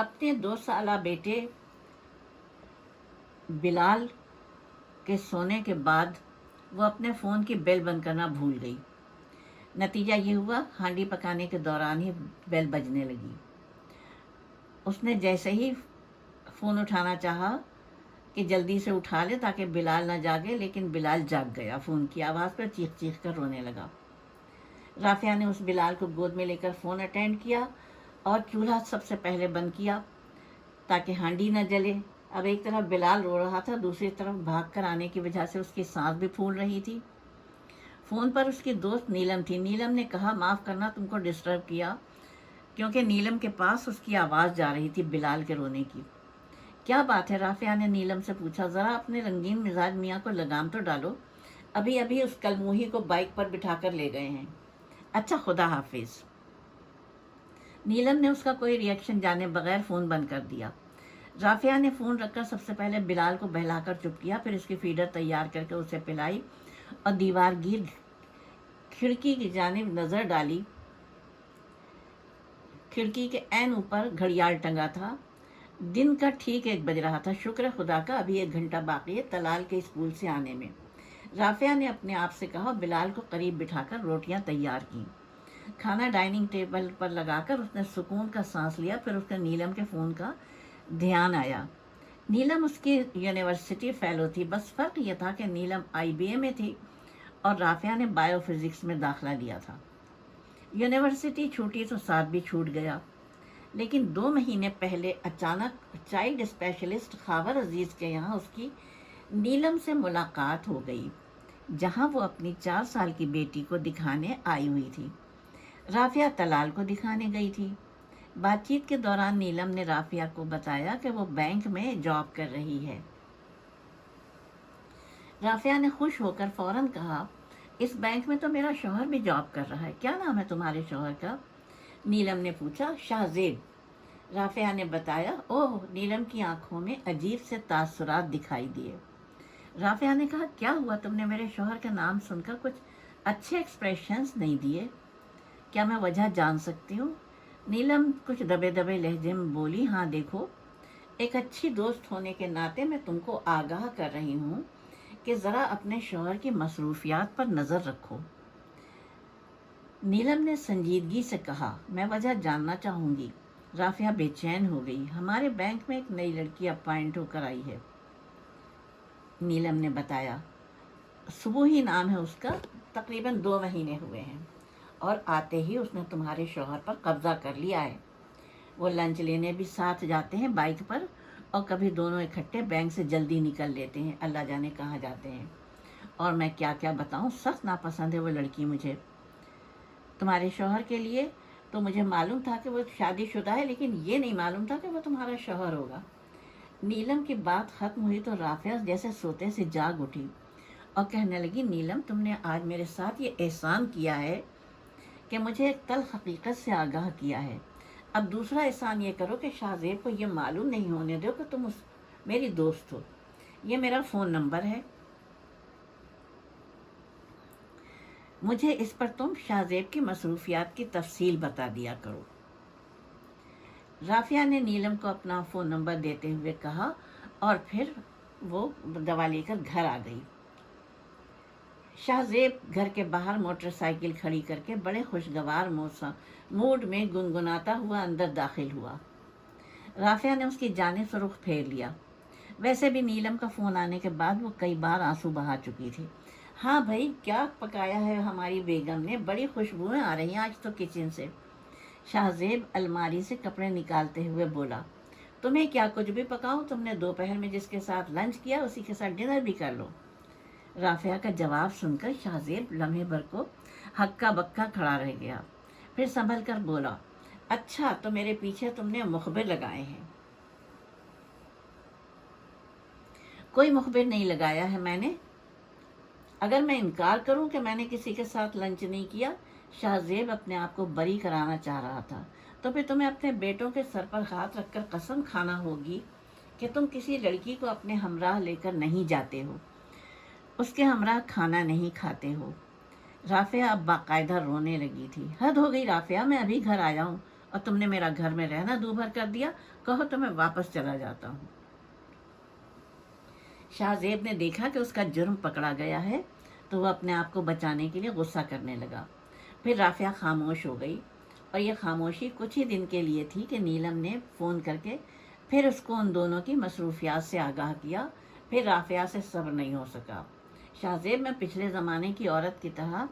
اپنے دو سالہ بیٹے بلال کے سونے کے بعد وہ اپنے فون کی بیل بند کرنا بھول گئی۔ نتیجہ یہ ہوا، ہانڈی پکانے کے دوران ہی بیل بجنے لگی۔ اس نے جیسے ہی فون اٹھانا چاہا کہ جلدی سے اٹھا لے تاکہ بلال نہ جاگے، لیکن بلال جاگ گیا۔ فون کی آواز پر چیخ چیخ کر رونے لگا۔ رافیہ نے اس بلال کو گود میں لے کر فون اٹینڈ کیا۔ اور چولہا سب سے پہلے بند کیا تاکہ ہانڈی نہ جلے۔ اب ایک طرف بلال رو رہا تھا، دوسری طرف بھاگ کر آنے کی وجہ سے اس کی سانس بھی پھول رہی تھی۔ فون پر اس کی دوست نیلم تھی۔ نیلم نے کہا، معاف کرنا، تم کو ڈسٹرب کیا۔ کیونکہ نیلم کے پاس اس کی آواز جا رہی تھی بلال کے رونے کی۔ کیا بات ہے رافیہ نے نیلم سے پوچھا۔ ذرا اپنے رنگین مزاج میاں کو لگام تو ڈالو۔ ابھی ابھی اس کلموہی کو بائک پر بٹھا کر لے گئے ہیں۔ اچھا خدا حافظ۔ نیلم نے اس کا کوئی ریئیکشن جانے بغیر فون بند کر دیا۔ رافیہ نے فون رکھ کر سب سے پہلے بلال کو بہلا کر چپ کیا، پھر اس کی فیڈر تیار کر کے اسے پلائی اور دیوار گیر کھڑکی کی جانب نظر ڈالی۔ کھڑکی کے عین اوپر گھڑیال ٹنگا تھا۔ دن کا ٹھیک ایک بج رہا تھا۔ شکر خدا کا، ابھی ایک گھنٹہ باقی ہے تلال کے اسکول سے آنے میں۔ رافیہ نے اپنے آپ سے کہا، بلال کو قریب بٹھا کر روٹیاں تیار کیں۔ کھانا ڈائننگ ٹیبل پر لگا کر اس نے سکون کا سانس لیا، پھر اس نے نیلم کے فون کا دھیان آیا۔ نیلم اس کی یونیورسٹی فیلو تھی، بس فرق یہ تھا کہ نیلم آئی بی اے میں تھی اور رافیہ نے بائیو فزکس میں داخلہ لیا تھا۔ یونیورسٹی چھوٹی تو ساتھ بھی چھوٹ گیا، لیکن دو مہینے پہلے اچانک چائلڈ اسپیشلسٹ خاور عزیز کے یہاں اس کی نیلم سے ملاقات ہو گئی، جہاں وہ اپنی چار سال کی بیٹی کو دکھانے آئی ہوئی تھی۔ رافیہ تلال کو دکھانے گئی تھی۔ بات چیت کے دوران نیلم نے رافیہ کو بتایا کہ وہ بینک میں جاب کر رہی ہے۔ رافیہ نے خوش ہو کر فوراً کہا، اس بینک میں تو میرا شوہر بھی جاب کر رہا ہے، کیا نام ہے تمہارے شوہر کا؟ نیلم نے پوچھا، شاہ زیب. رافیہ نے بتایا، اوہ، نیلم کی آنکھوں میں عجیب سے تاثرات دکھائی دیے۔ رافیہ نے کہا، کیا ہوا، تم نے میرے شوہر کا نام سن کر کچھ اچھے ایکسپریشنز نہیں دیے؟ کیا میں وجہ جان سکتی ہوں؟ نیلم کچھ دبے دبے لہجے میں بولی ہاں دیکھو، ایک اچھی دوست ہونے کے ناطے میں تم کو آگاہ کر رہی ہوں کہ ذرا اپنے شوہر کی مصروفیات پر نظر رکھو۔ نیلم نے سنجیدگی سے کہا، میں وجہ جاننا چاہوں گی۔ رافیہ بے چین ہو گئی۔ ہمارے بینک میں ایک نئی لڑکی اپوائنٹ ہو کر آئی ہے۔ نیلم نے بتایا، صبح ہی نام ہے اس کا، تقریباً دو مہینے ہوئے ہیں۔ اور آتے ہی اس نے تمہارے شوہر پر قبضہ کر لیا ہے۔ وہ لنچ لینے بھی ساتھ جاتے ہیں بائک پر اور کبھی دونوں اکٹھے بینک سے جلدی نکل لیتے ہیں۔ اللہ جانے کہاں جاتے ہیں۔ اور میں کیا کیا بتاؤں؟ سخت ناپسند ہے وہ لڑکی مجھے۔ تمہارے شوہر کے لیے تو مجھے معلوم تھا کہ وہ شادی شدہ ہے، لیکن یہ نہیں معلوم تھا کہ وہ تمہارا شوہر ہوگا۔ نیلم کی بات ختم ہوئی تو رافیہ جیسے سوتے سے جاگ اٹھی اور کہنے لگی، نیلم تم نے آج میرے ساتھ یہ احسان کیا ہے۔ کہ مجھے ایک تل حقیقت سے آگاہ کیا ہے۔ اب دوسرا احسان یہ کرو کہ شاہ زیب کو یہ معلوم نہیں ہونے دو کہ تم اس میری دوست ہو۔ یہ میرا فون نمبر ہے۔ مجھے اس پر تم شاہ زیب کی مصروفیات کی تفصیل بتا دیا کرو۔ رافیہ نے نیلم کو اپنا فون نمبر دیتے ہوئے کہا اور پھر وہ دوا لے کر گھر آ گئی۔ شاہ زیب گھر کے باہر موٹر سائیکل کھڑی کر کے بڑے خوشگوار موسم موڈ میں گنگناتا ہوا اندر داخل ہوا۔ رافیہ نے اس کی جانب سے رخ پھیر لیا۔ ویسے بھی نیلم کا فون آنے کے بعد وہ کئی بار آنسو بہا چکی تھی۔ ہاں بھائی، کیا پکایا ہے ہماری بیگم نے؟ بڑی خوشبوئیں آ رہی ہیں آج تو کچن سے۔ شاہ زیب الماری سے کپڑے نکالتے ہوئے بولا، تمہیں کیا کچھ بھی پکاؤں؟ تم نے دوپہر میں جس کے ساتھ لنچ کیا، اسی کے ساتھ ڈنر بھی کر لو۔ رافیہ کا جواب سن کر شاہ زیب لمحے بھر کو ہکا بکا کھڑا رہ گیا۔ پھر سنبھل کر بولا اچھا تو میرے پیچھے تم نے مخبر لگائے ہیں۔ کوئی مخبر نہیں لگایا ہے میں نے۔ اگر میں انکار کروں کہ میں نے کسی کے ساتھ لنچ نہیں کیا، شاہ زیب اپنے آپ کو بری کرانا چاہ رہا تھا۔ تو پھر تمہیں اپنے بیٹوں کے سر پر ہاتھ رکھ کر قسم کھانا ہوگی کہ تم کسی لڑکی کو اپنے ہمراہ لے کر نہیں جاتے ہو۔ اس کے ہمراہ کھانا نہیں کھاتے ہو۔ رافیہ اب باقاعدہ رونے لگی تھی۔ حد ہو گئی رافیہ میں ابھی گھر آیا ہوں اور تم نے میرا گھر میں رہنا دو بھر کر دیا۔ کہو تو میں واپس چلا جاتا ہوں۔ شاہ زیب نے دیکھا کہ اس کا جرم پکڑا گیا ہے تو وہ اپنے آپ کو بچانے کے لیے غصہ کرنے لگا۔ پھر رافعہ خاموش ہو گئی اور یہ خاموشی کچھ ہی دن کے لیے تھی کہ نیلم نے فون کر کے پھر اس کو ان دونوں کی مصروفیات سے آگاہ کیا۔ پھر رافعہ سے صبر نہیں ہو سکا۔ شاہ زیب میں پچھلے زمانے کی عورت کی طرح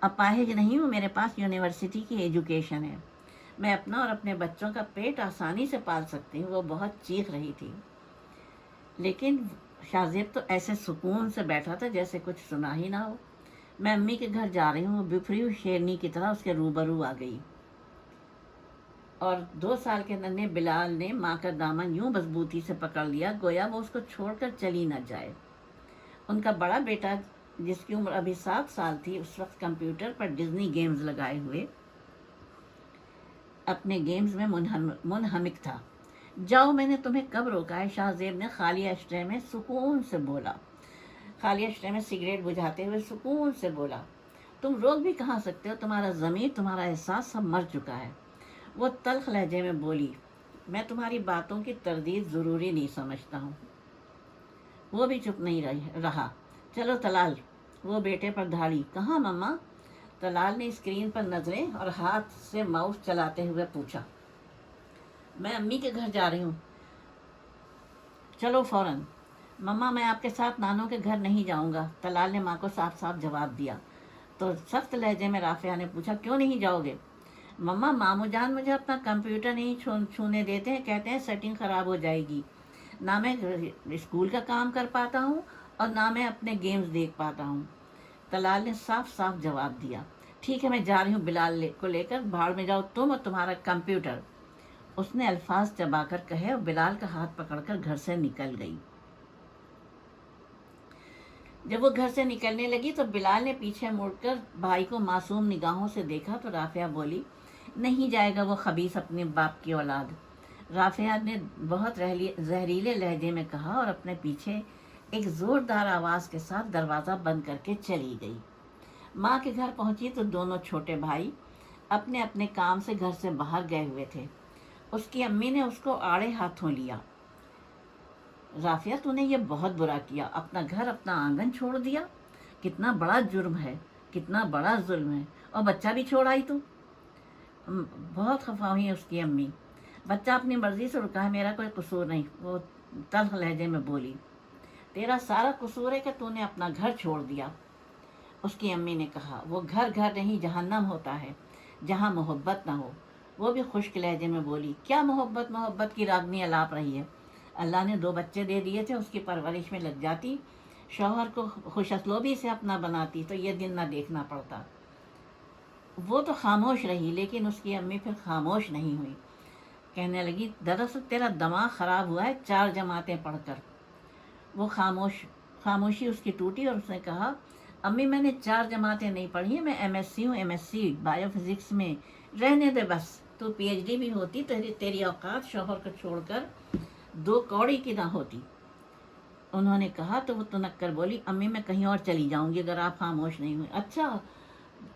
اپاہج نہیں ہوں، میرے پاس یونیورسٹی کی ایجوکیشن ہے۔ میں اپنا اور اپنے بچوں کا پیٹ آسانی سے پال سکتی ہوں، وہ بہت چیخ رہی تھی۔ لیکن شاہ زیب تو ایسے سکون سے بیٹھا تھا جیسے کچھ سنا ہی نہ ہو۔ میں امی کے گھر جا رہی ہوں بفری ہوئی شیرنی کی طرح اس کے روبرو آ گئی۔ اور دو سال کے ننے بلال نے ماں کا دامن یوں مضبوطی سے پکڑ لیا، گویا وہ اس کو چھوڑ کر چلی نہ جائے۔ ان کا بڑا بیٹا جس کی عمر ابھی سات سال تھی، اس وقت کمپیوٹر پر ڈزنی گیمز لگائے ہوئے۔ اپنے گیمز میں منہمک تھا۔ جاؤ، میں نے تمہیں کب روکا ہے؟ شاہ زیب نے خالی اشٹرے میں سکون سے بولا۔ خالی اشٹرے میں سگریٹ بجھاتے ہوئے سکون سے بولا۔ تم روک بھی کہاں سکتے ہو؟ تمہارا ضمیر، تمہارا احساس سب مر چکا ہے۔ وہ تلخ لہجے میں بولی، میں تمہاری باتوں کی تردید ضروری نہیں سمجھتا ہوں۔ وہ بھی چپ نہیں رہی رہا۔ چلو تلال، وہ بیٹے پر دھاڑی۔ کہاں مما تلال نے اسکرین پر نظریں اور ہاتھ سے ماؤس چلاتے ہوئے پوچھا۔ میں امی کے گھر جا رہی ہوں۔ چلو فوراً۔ مما میں آپ کے ساتھ نانوں کے گھر نہیں جاؤں گا۔ تلال نے ماں کو صاف صاف جواب دیا۔ تو سخت لہجے میں رافعہ نے پوچھا، کیوں نہیں جاؤ گے؟ مما مامو جان مجھے اپنا کمپیوٹر نہیں چھونے دیتے ہیں، کہتے ہیں سیٹنگ خراب ہو جائے گی۔ نہ میں اسکول کا کام کر پاتا ہوں اور نہ میں اپنے گیمز دیکھ پاتا ہوں۔ تلال نے صاف صاف جواب دیا۔ ٹھیک ہے، میں جا رہی ہوں بلال کو لے کر۔ بھاڑ میں جاؤ تم اور تمہارا کمپیوٹر۔ اس نے الفاظ چبا کر کہے اور بلال کا ہاتھ پکڑ کر گھر سے نکل گئی۔ جب وہ گھر سے نکلنے لگی تو بلال نے پیچھے مڑ کر بھائی کو معصوم نگاہوں سے دیکھا تو رافعہ بولی، نہیں جائے گا وہ خبیص اپنے باپ کی اولاد۔ رافعہ نے بہت زہریلے لہجے میں کہا اور اپنے پیچھے ایک زوردار آواز کے ساتھ دروازہ بند کر کے چلی گئی۔ ماں کے گھر پہنچی تو دونوں چھوٹے بھائی اپنے اپنے کام سے گھر سے باہر گئے ہوئے تھے۔ اس کی امی نے اس کو آڑے ہاتھوں لیا۔ رافیہ تو نے یہ بہت برا کیا، اپنا گھر، اپنا آنگن چھوڑ دیا۔ کتنا بڑا جرم ہے، کتنا بڑا ظلم ہے۔ اور بچہ بھی چھوڑ آئی تو؟ بہت خفا ہوئی اس کی امی۔ بچہ اپنی مرضی سے رکا ہے، میرا کوئی قصور نہیں۔ وہ تلخ لہجے میں بولی، تیرا سارا قصور ہے کہ تو نے اپنا گھر چھوڑ دیا۔ اس کی امی نے کہا، وہ گھر گھر نہیں، جہنم ہوتا ہے، جہاں محبت نہ ہو۔ وہ بھی خشک لہجے میں بولی، کیا محبت؟ محبت کی راگنی الاپ رہی ہے۔ اللہ نے دو بچے دے دیے تھے، اس کی پرورش میں لگ جاتی۔ شوہر کو خوش اسلوبی سے اپنا بناتی، تو یہ دن نہ دیکھنا پڑتا۔ وہ تو خاموش رہی، لیکن اس کی امی پھر خاموش نہیں ہوئی۔ کہنے لگی، دراصل تیرا دماغ خراب ہوا ہے، چار جماعتیں پڑھ کر وہ خاموش، خاموشی اس کی ٹوٹی اور اس نے کہا، امی، میں نے چار جماعتیں نہیں پڑھی ہیں، میں ایم ایس سی ہوں، M S C bio physics میں رہنے دے، بس۔ تو پی ایچ ڈی بھی ہوتی، تیری تیری اوقات شوہر کو چھوڑ کر دو کوڑی کی نہ ہوتی انہوں نے کہا، تو وہ تنک کر بولی، امی، میں کہیں اور چلی جاؤں گی اگر آپ خاموش نہیں ہوئے۔ اچھا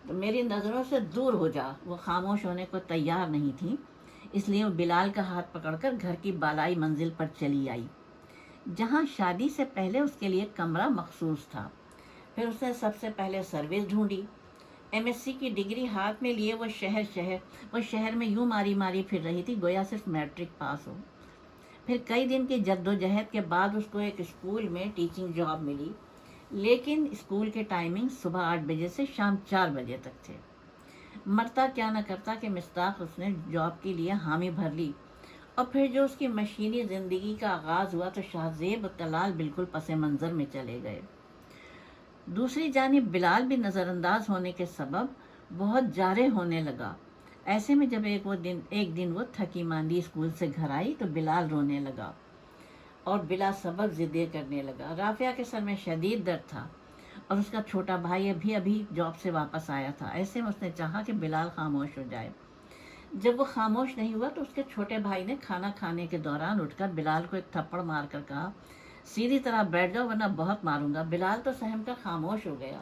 میری نظروں سے دور ہو جا وہ خاموش ہونے کو تیار نہیں تھی اس لیے وہ بلال کا ہاتھ پکڑ کر گھر کی بالائی منزل پر چلی آئی۔ جہاں شادی سے پہلے اس کے لیے کمرہ مخصوص تھا، پھر اس نے سب سے پہلے سروس ڈھونڈی۔ ایم ایس سی کی ڈگری ہاتھ میں لیے، وہ شہر شہر، وہ شہر میں یوں ماری ماری پھر رہی تھی، گویا صرف میٹرک پاس ہو۔ پھر کئی دن کی جد و جہد کے بعد اس کو ایک اسکول میں ٹیچنگ جاب ملی، لیکن اسکول کے ٹائمنگ صبح آٹھ بجے سے شام چار بجے تک تھے۔ مرتا کیا نہ کرتا کہ مستاق اس نے جاب کے لیے حامی بھر لی۔ اور پھر جو اس کی مشینی زندگی کا آغاز ہوا تو شاہ زیب و تلال بالکل پس منظر میں چلے گئے۔ دوسری جانب بلال بھی نظر انداز ہونے کے سبب بہت جارے ہونے لگا۔ ایسے میں جب ایک وہ دن، ایک دن وہ تھکی ماندی اسکول سے گھر آئی تو بلال رونے لگا اور بلا سبب ضدے کرنے لگا۔ رافعہ کے سر میں شدید درد تھا۔ اور اس کا چھوٹا بھائی ابھی ابھی جاب سے واپس آیا تھا۔ ایسے میں اس نے چاہا کہ بلال خاموش ہو جائے۔ جب وہ خاموش نہیں ہوا تو اس کے چھوٹے بھائی نے کھانا کھانے کے دوران اٹھ کر بلال کو ایک تھپڑ مار کر کہا، سیدھی طرح بیٹھ جاؤ ورنہ بہت ماروں گا۔ بلال تو سہم کر خاموش ہو گیا۔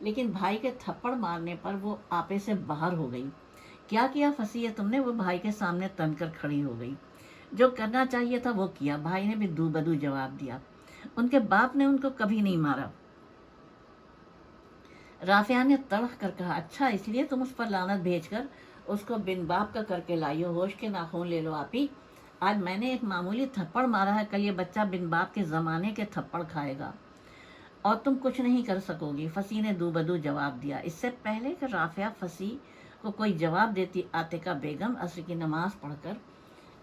لیکن بھائی کے تھپڑ مارنے پر وہ آپے سے باہر ہو گئی۔ کیا کیا فسی ہے تم نے؟ وہ بھائی کے سامنے تن کر کھڑی ہو گئی۔ جو کرنا چاہیے تھا وہ کیا۔ بھائی نے بھی دو بدو جواب دیا۔ ان کے باپ نے ان کو کبھی نہیں مارا۔ رافیہ نے تڑخ کر کہا اچھا اس لیے تم اس پر لانت بھیج کر اس کو بن باپ کا کر کے لائی ہو ہوش کے ناخون لے لو آپ ہی آج میں نے ایک معمولی تھپڑ مارا ہے، کل یہ بچہ بن باپ کے زمانے کے تھپڑ کھائے گا۔ اور تم کچھ نہیں کر سکو گی فسی نے دو بدو جواب دیا۔ اس سے پہلے کہ رافیہ فسی کو کوئی جواب دیتی عاتقہ بیگم عصر کی نماز پڑھ کر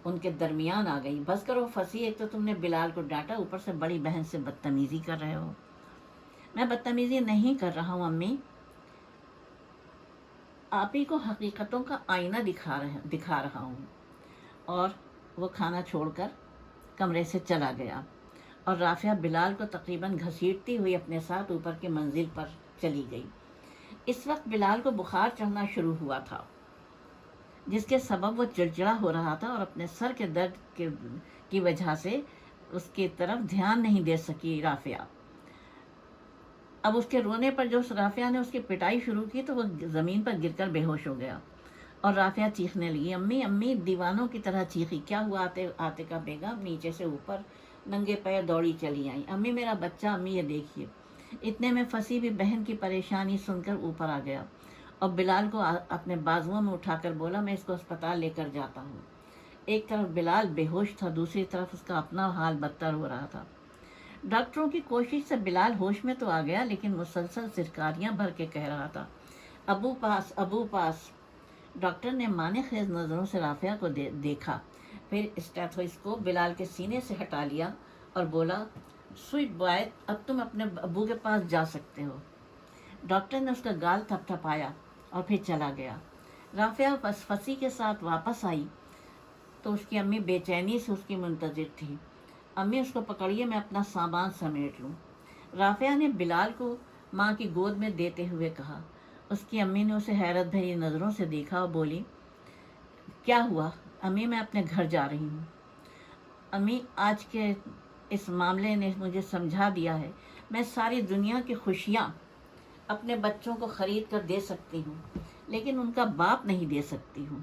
ان کے درمیان آ گئی۔ بس کرو فسی ایک تو تم نے بلال کو ڈانٹا، اوپر سے بڑی بہن سے بدتمیزی کر رہے ہو۔ میں بدتمیزی نہیں کر رہا ہوں، امی۔ آپ ہی کو حقیقتوں کا آئینہ دکھا رہے دکھا رہا ہوں۔ اور وہ کھانا چھوڑ کر کمرے سے چلا گیا۔ اور رافیہ بلال کو تقریباً گھسیٹتی ہوئی اپنے ساتھ اوپر کی منزل پر چلی گئی۔ اس وقت بلال کو بخار چڑھنا شروع ہوا تھا، جس کے سبب وہ چڑچڑا ہو رہا تھا اور اپنے سر کے درد کے کی وجہ سے اس کی طرف دھیان نہیں دے سکی رافیہ اب اس کے رونے پر جو رافیہ نے اس کی پٹائی شروع کی تو وہ زمین پر گر کر بے ہوش ہو گیا۔ اور رافیہ چیخنے لگی، امی امی، دیوانوں کی طرح چیخی، کیا ہوا آتے آتے کا بیگم؟ نیچے سے اوپر ننگے پیر دوڑی چلی آئی امی، میرا بچہ، امی، یہ دیکھیے۔ اتنے میں پھنسی بھی بہن کی پریشانی سن کر اوپر آ گیا اور بلال کو اپنے بازوؤں میں اٹھا کر بولا، میں اس کو اسپتال لے کر جاتا ہوں۔ ایک طرف بلال بے ہوش تھا، دوسری طرف اس کا اپنا حال بدتر ہو رہا تھا۔ ڈاکٹروں کی کوشش سے بلال ہوش میں تو آ گیا، لیکن مسلسل سرکاریاں بھر کے کہہ رہا تھا۔ ابو پاس ابو پاس۔ ڈاکٹر نے مانے خیز نظروں سے رافیہ کو دے، دیکھا۔ پھر اسٹیتھوسکوپ بلال کے سینے سے ہٹا لیا اور بولا سویٹ بوائے، اب تم اپنے ابو کے پاس جا سکتے ہو۔ ڈاکٹر نے اس کا گال تھپ تھپایا اور پھر چلا گیا۔ رافیہ بس پھنسی کے ساتھ واپس آئی تو اس کی امی بے چینی سے اس کی منتظر تھی۔ امی اس کو پکڑیے میں اپنا سامان سمیٹ لوں۔ رافیہ نے بلال کو ماں کی گود میں دیتے ہوئے کہا۔ اس کی امی نے اسے حیرت بھری نظروں سے دیکھا اور بولی، کیا ہوا؟ امی، میں اپنے گھر جا رہی ہوں۔ امی، آج کے اس معاملے نے مجھے سمجھا دیا ہے۔ میں ساری دنیا کی خوشیاں اپنے بچوں کو خرید کر دے سکتی ہوں، لیکن ان کا باپ نہیں دے سکتی ہوں۔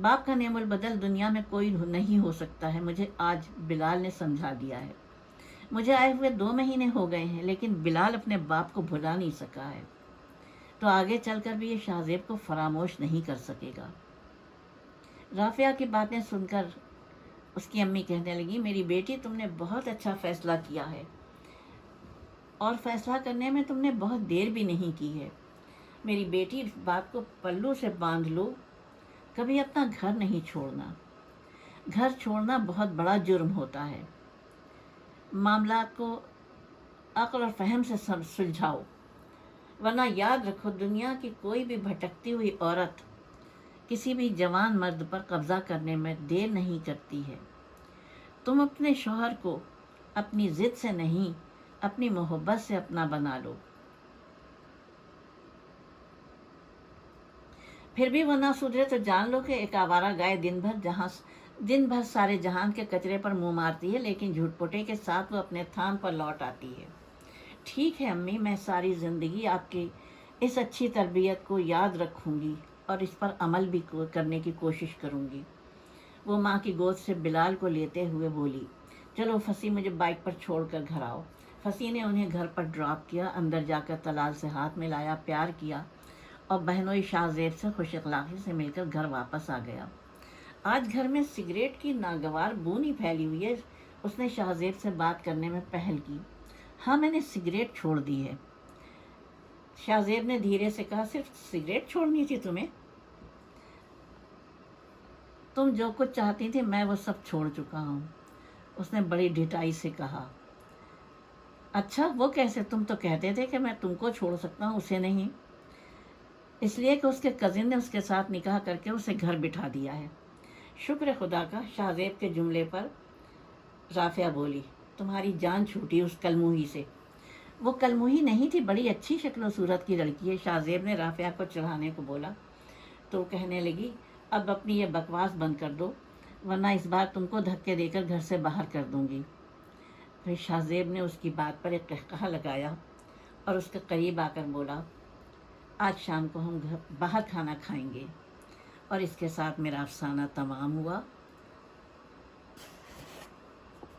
باپ کا نعم البدل دنیا میں کوئی نہیں ہو سکتا ہے، مجھے آج بلال نے سمجھا دیا ہے۔ مجھے آئے ہوئے دو مہینے ہو گئے ہیں، لیکن بلال اپنے باپ کو بھلا نہیں سکا ہے۔ تو آگے چل کر بھی یہ شاہزیب کو فراموش نہیں کر سکے گا۔ رافیہ کی باتیں سن کر اس کی امی کہنے لگی، میری بیٹی، تم نے بہت اچھا فیصلہ کیا ہے۔ اور فیصلہ کرنے میں تم نے بہت دیر بھی نہیں کی ہے۔ میری بیٹی اس بات کو پلو سے باندھ لو کبھی اپنا گھر نہیں چھوڑنا۔ گھر چھوڑنا بہت بڑا جرم ہوتا ہے۔ معاملات کو عقل اور فہم سے سلجھاؤ۔ ورنہ یاد رکھو، دنیا کی کوئی بھی بھٹکتی ہوئی عورت کسی بھی جوان مرد پر قبضہ کرنے میں دیر نہیں کرتی ہے۔ تم اپنے شوہر کو اپنی ضد سے نہیں، اپنی محبت سے اپنا بنا لو۔ پھر بھی وہ نہ سدھرے تو جان لو کہ ایک آوارہ گائے دن بھر جہاں دن بھر سارے جہان کے کچرے پر منہ مارتی ہے، لیکن جھوٹ پٹے کے ساتھ وہ اپنے تھان پر لوٹ آتی ہے۔ ٹھیک ہے امی، میں ساری زندگی آپ کی اس اچھی تربیت کو یاد رکھوں گی اور اس پر عمل بھی کرنے کی کوشش کروں گی۔ وہ ماں کی گود سے بلال کو لیتے ہوئے بولی، چلو فسی مجھے بائک پر چھوڑ کر گھر آؤ۔ فسی نے انہیں گھر پر ڈراپ کیا، اندر جا کر تلال سے ہاتھ میں لایا پیار کیا۔ اور بہنوئی شاہ زیب سے خوش اخلاقی سے مل کر گھر واپس آ گیا۔ آج گھر میں سگریٹ کی ناگوار بونی پھیلی ہوئی ہے۔ اس نے شاہ زیب سے بات کرنے میں پہل کی۔ ہاں میں نے سگریٹ چھوڑ دی ہے۔ شاہ زیب نے دھیرے سے کہا، صرف سگریٹ چھوڑنی تھی تمہیں؟ تم جو کچھ چاہتی تھی، میں وہ سب چھوڑ چکا ہوں۔ اس نے بڑی ڈھٹائی سے کہا اچھا وہ کیسے؟ تم تو کہتے تھے کہ میں تم کو چھوڑ سکتا ہوں، اسے نہیں۔ اس لیے کہ اس کے کزن نے اس کے ساتھ نکاح کر کے اسے گھر بٹھا دیا ہے۔ شکر خدا کا شاہزیب کے جملے پر رافیہ بولی، تمہاری جان چھوٹی اس کلموہی سے۔ وہ کلموہی نہیں تھی، بڑی اچھی شکل و صورت کی لڑکی ہے۔ شاہزیب نے رافیہ کو چڑھانے کو بولا، تو کہنے لگی، اب اپنی یہ بکواس بند کر دو، ورنہ اس بار تم کو دھکے دے کر گھر سے باہر کر دوں گی۔ پھر شاہزیب نے اس کی بات پر ایک قہقہ لگایا اور اس کے قریب آ کر بولا آج شام کو ہم گھر باہر کھانا کھائیں گے اور اس کے ساتھ میرا افسانہ تمام ہوا۔